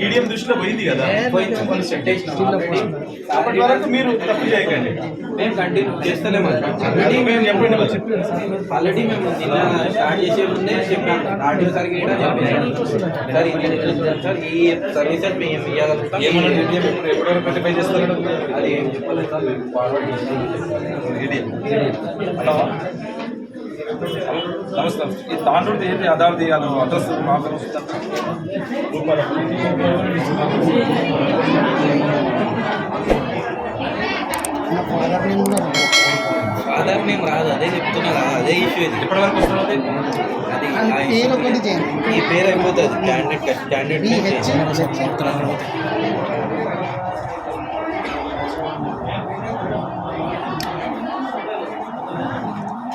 EDM దృష్టిలో పోయింది కదా. అప్పటి వరకు మీరు తప్పు చేయకండి మేము కంటిన్యూ చేస్తలేము ఆల్రెడీ మేము చెప్పండి ఆల్రెడీ మేము స్టార్ట్ చేసే ముందే చెప్పాము ఆడియో సార్కి కూడా చెప్పాము సార్ ఈ సర్వీసెస్ మేము ఇవ్వగలుగుతాం ఏమన్నా ఈడిఎం ఎప్పుడు ఎప్పటివరకు వెరిఫై చేస్తారు అది ఏం చెప్పలేదు సార్ మేము ఫార్వర్డ్ చేస్తాం హలో నమస్తే ఈ తాండ్రుడి ఏంటి అదార్ది అది అడ్రస్ మాకు ఆధార్ నేమ్ రాదు అదే చెప్తున్నా అదే ఇష్యూ ఇది. ఎప్పటి వరకు వస్తుంది అది? పేరు. ఒకటి ఈ పేరు అయిపోతుంది క్యాండిడేట్ క్యాండిడేట్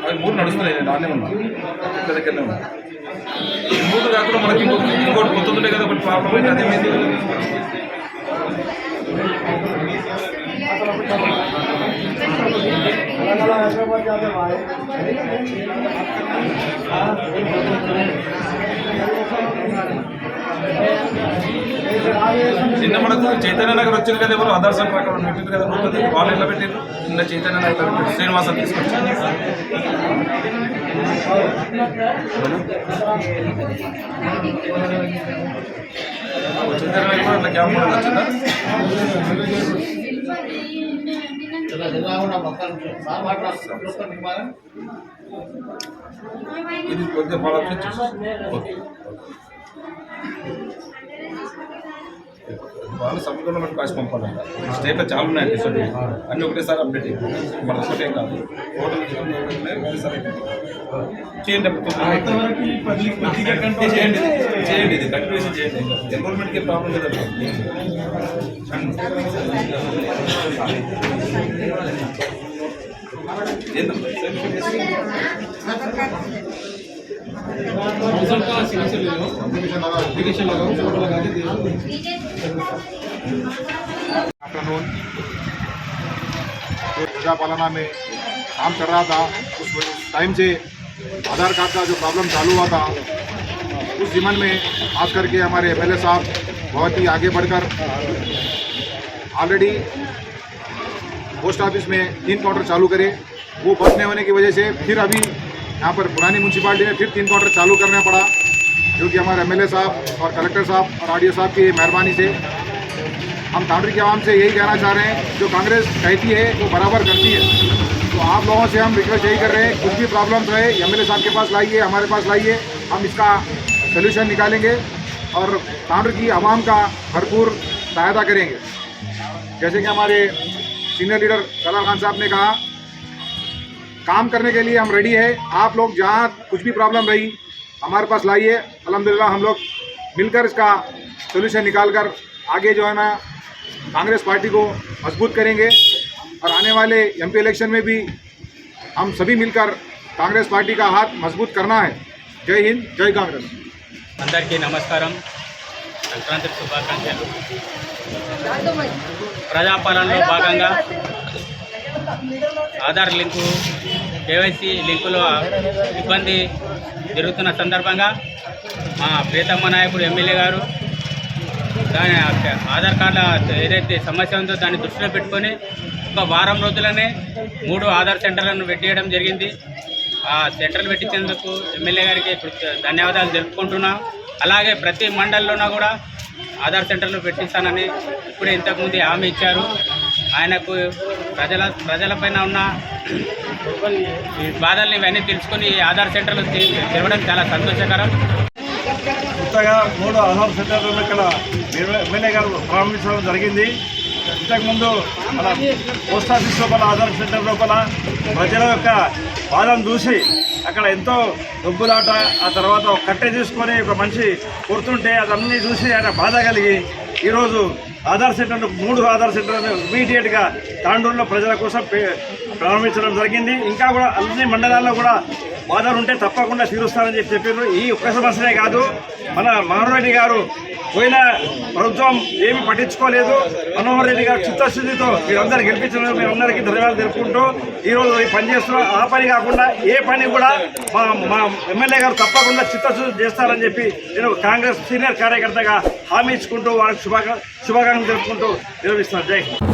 అది మూడు నడుస్తున్నాయి నానే ఉన్నా ఇక్కడ దగ్గరనే ఉన్నా ఈ మూడు కాకుండా మనకి ఇంకొక ఇంకోటి కొత్తది కదా ఒకటి ప్రాబ్లం అయితే అదేమైంది నిన్న మనకు చైతన్య నగర్ వచ్చింది కదా ఎవరు? ఆధార్ సెంటర్ అక్కడ పెట్టింది కదా ఉంటుంది వాళ్ళు ఎట్లా పెట్టారు నిన్న చైతన్య నగర్ పెట్టారు శ్రీనివాసం తీసుకొచ్చారు. చైతన్య నగర్ కూడా అట్లా క్యాంప్ వచ్చిందా? ఇది కొద్దిగా ఫాలో అప్ ఓకే వాళ్ళు సమీపంలో మనకు కాసి పంపాలంట. స్టేట్లో చాలా ఉన్నాయి సో అన్ని ఒకటేసారి అప్డేట్ అయ్యి మన ఒకటే కాదు. చేయండి అప్పుడు చేయండి చేయండి. ఇది కంటిన్యూషన్ చేయండి. ఎన్రోల్మెంట్కి ప్రాబ్లం లేదండి कानून जो प्रजापालना में काम कर रहा था। उस टाइम से आधार कार्ड का जो प्रॉब्लम चालू हुआ था, उस जीवन में खास करके हमारे एम साहब बहुत ही आगे बढ़कर ऑलरेडी पोस्ट ऑफ़िस में तीन काउंटर चालू करे। वो बंद नहीं होने की वजह से फिर अभी यहाँ पर पुरानी म्यूनसिपाली में फिर तीन क्वार्टर चालू करना पड़ा, जो कि हमारे एमएलए साहब और कलेक्टर साहब और आर साहब की मेहरबानी से। हम कांग्रेस के आवाम से यही कहना चाह रहे हैं, जो कांग्रेस कहती है, वो बराबर करती है। तो आप लोगों से हम रिक्वेस्ट यही कर रहे हैं, कुछ भी प्रॉब्लम्स रहे एमएलए साहब के पास लाइए, हमारे पास लाइए, हम इसका सोल्यूशन निकालेंगे और कांग्रेस की आवाम का भरपूर सहायता करेंगे। जैसे कि हमारे सीनियर लीडर सलाल खान साहब ने कहा काम करने के लिए हम रेडी है आप लोग जहाँ कुछ भी प्रॉब्लम रही हमारे पास लाइए अलहमदिल्ला हम लोग मिलकर इसका सोल्यूशन निकाल कर आगे जो है ना कांग्रेस पार्टी को मजबूत करेंगे और आने वाले एमपी इलेक्शन में भी हम सभी मिलकर कांग्रेस पार्टी का हाथ मजबूत करना है जय हिंद जय कांग्रेस అందరికీ నమస్కారం సంక్రాంతి శుభాకాంక్షలు ప్రజాపాలనలో భాగంగా ఆధార్ లింకు కేవైసీ లింకులో ఇబ్బంది జరుగుతున్న సందర్భంగా మా ప్రియతమ్మ నాయకుడు ఎమ్మెల్యే గారు దాని ఆధార్ కార్డుల ఏదైతే సమస్య ఉందో దాన్ని దృష్టిలో పెట్టుకొని ఒక వారం రోజులనే మూడు ఆధార్ సెంటర్లను పెట్టేయడం జరిగింది. ఆ సెంటర్లు పెట్టించేందుకు ఎమ్మెల్యే గారికి ధన్యవాదాలు తెలుపుకుంటున్నాం. అలాగే ప్రతి మండలంలోనూ కూడా ఆధార్ సెంటర్లు పెట్టిస్తానని ఇప్పుడే ఇంతకుముందు హామీ ఇచ్చారు. ఆయనకు ప్రజల ప్రజలపైన ఉన్న ఈ బాధల్ని ఇవన్నీ తెలుసుకొని ఈ ఆధార్ సెంటర్లు తెరవడం చాలా సంతోషకరం. కొత్తగా మూడు ఆధార్ సెంటర్లను ఇక్కడ ఎమ్మెల్యే గారు ప్రారంభించడం జరిగింది. ఇంతకుముందు మన పోస్ట్ ఆఫీస్ లోపల ఆధార్ సెంటర్ లోపల ప్రజల యొక్క బాధను చూసి అక్కడ ఎంతో డబ్బులాట ఆ తర్వాత కట్టె తీసుకొని ఒక మనిషి కొడుతుంటే అదన్నీ చూసి ఆయన బాధ కలిగి ఈరోజు ఆధార్ సెంటర్ను మూడు ఆధార్ సెంటర్లను ఇమీడియట్గా తాండూరులో ప్రజల కోసం ప్రారంభించడం జరిగింది. ఇంకా కూడా అన్ని మండలాల్లో కూడా బాధలు ఉంటే తప్పకుండా తీరుస్తారని చెప్పి చెప్పారు. ఈ ఒక్క సమస్యనే కాదు. మన మహారెడ్డి గారు పోయిన ప్రభుత్వం ఏమి పట్టించుకోలేదు. మనోహర్ రెడ్డి గారు చిత్తశుద్ధితో మీరందరూ గెలిపించిన మీరందరికీ ధన్యవాదాలు తెలుపుకుంటూ ఈరోజు ఈ పని చేస్తున్నాం. ఆ పని కాకుండా ఏ పని కూడా మా మా ఎమ్మెల్యే గారు తప్పకుండా చిత్తశుద్ధి చేస్తారని చెప్పి నేను కాంగ్రెస్ సీనియర్ కార్యకర్తగా హామీ ఇచ్చుకుంటూ వారికి శుభాకా శుభాకాంక్షలు తెలుపుకుంటూ నిర్వహిస్తున్నాను జై హింద్.